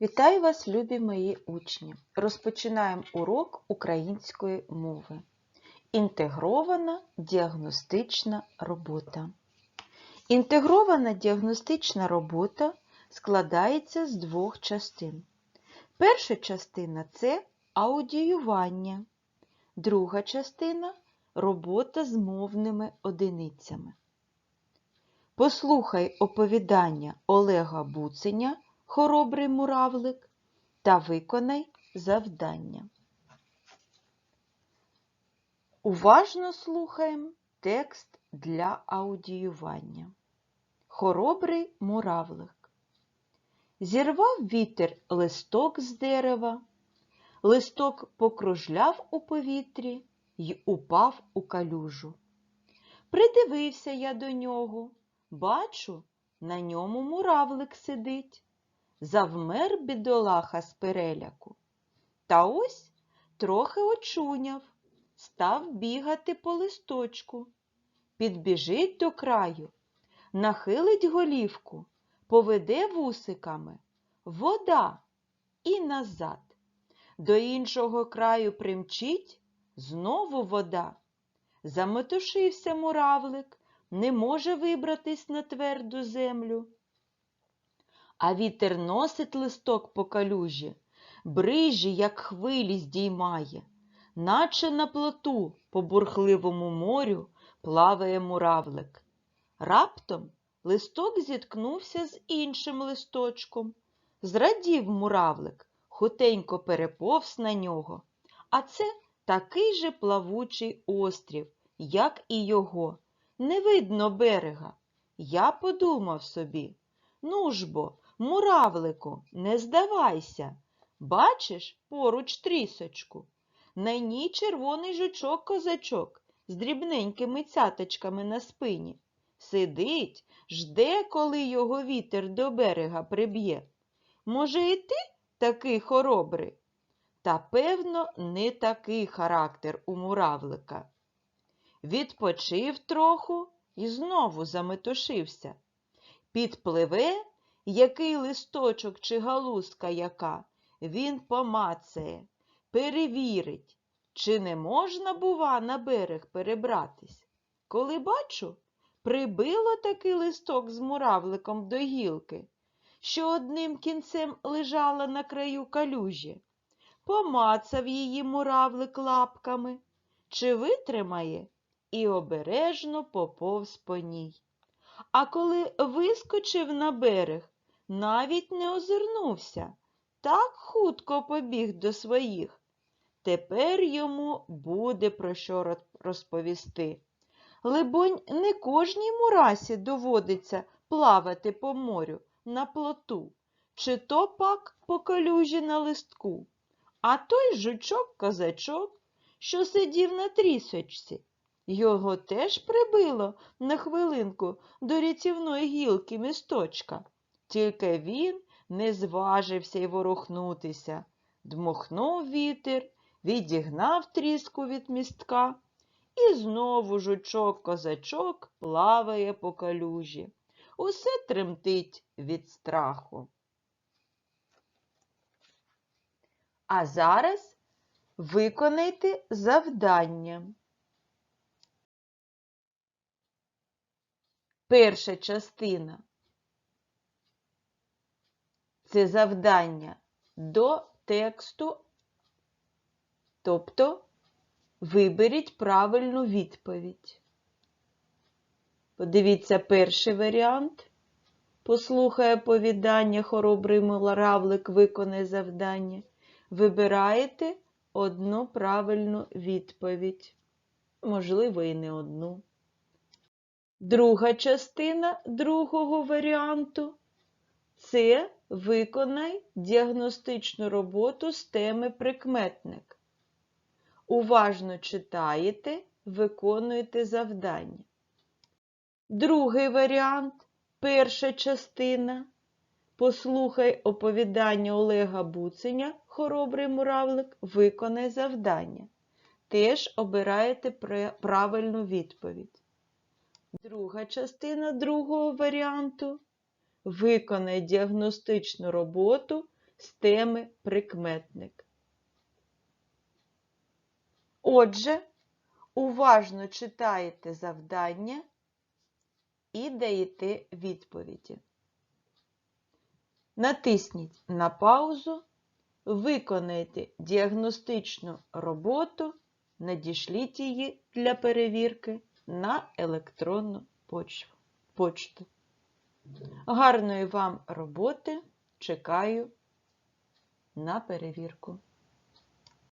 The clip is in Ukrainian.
Вітаю вас, любі мої учні! Розпочинаємо урок української мови. Інтегрована діагностична робота. Інтегрована діагностична робота складається з двох частин. Перша частина це аудіювання, друга частина робота з мовними одиницями. Послухай оповідання Олега Буценя Хоробрий муравлик та виконай завдання. Уважно слухаємо текст для аудіювання. Хоробрий муравлик. Зірвав вітер листок з дерева, листок покружляв у повітрі й упав у калюжу. Придивився я до нього, бачу, на ньому муравлик сидить. Завмер бідолаха з переляку. Та ось трохи очуняв, став бігати по листочку. Підбіжить до краю, нахилить голівку, поведе вусиками. Вода і назад. До іншого краю примчить, знову вода. Заметушився муравлик, не може вибратись на тверду землю. А вітер носить листок по калюжі, брижі, як хвилі, здіймає, наче на плоту по бурхливому морю плаває муравлик. Раптом листок зіткнувся з іншим листочком. Зрадів муравлик, хутенько переповз на нього. А це такий же плавучий острів, як і його. Не видно берега. Я подумав собі, ну ж бо, Муравлику, не здавайся. Бачиш поруч трісочку. На ній червоний жучок-козачок з дрібненькими цяточками на спині. Сидить, жде, коли його вітер до берега приб'є. Може, і ти такий хоробрий? Та, певно, не такий характер у муравлика. Відпочив троху і знову заметушився. Підпливе який листочок чи галузка яка, він помацає, перевірить, чи не можна, бува, на берег перебратись. Коли бачу, прибило такий листок з муравликом до гілки, що одним кінцем лежала на краю калюжі, помацав її муравлик лапками, чи витримає і обережно поповз по ній. А коли вискочив на берег, навіть не озирнувся, так хутко побіг до своїх. Тепер йому буде про що розповісти. Либонь, не кожній мурасі доводиться плавати по морю на плоту, чи то пак по калюжі на листку. А той жучок-козачок, що сидів на трісочці, його теж прибило на хвилинку до рятівної гілки місточка. Тільки він не зважився й ворухнутися. Дмухнув вітер, відігнав тріску від містка, і знову жучок-козачок плаває по калюжі. Усе тремтить від страху. А зараз виконайте завдання. Перша частина це завдання до тексту, тобто виберіть правильну відповідь. Подивіться перший варіант. Послухай оповідання, хоробрий муравлик виконає завдання. Вибираєте одну правильну відповідь. Можливо, і не одну. Друга частина другого варіанту це виконай діагностичну роботу з теми прикметник. Уважно читаєте, виконуєте завдання. Другий варіант перша частина. Послухай оповідання Олега Буценя, хоробрий муравлик, виконай завдання. Теж обираєте правильну відповідь. Друга частина другого варіанту. Виконай діагностичну роботу з теми прикметник. Отже, уважно читаєте завдання і даєте відповіді. Натисніть на паузу, виконайте діагностичну роботу, надішліть її для перевірки на електронну почту. Гарної вам роботи! Чекаю на перевірку.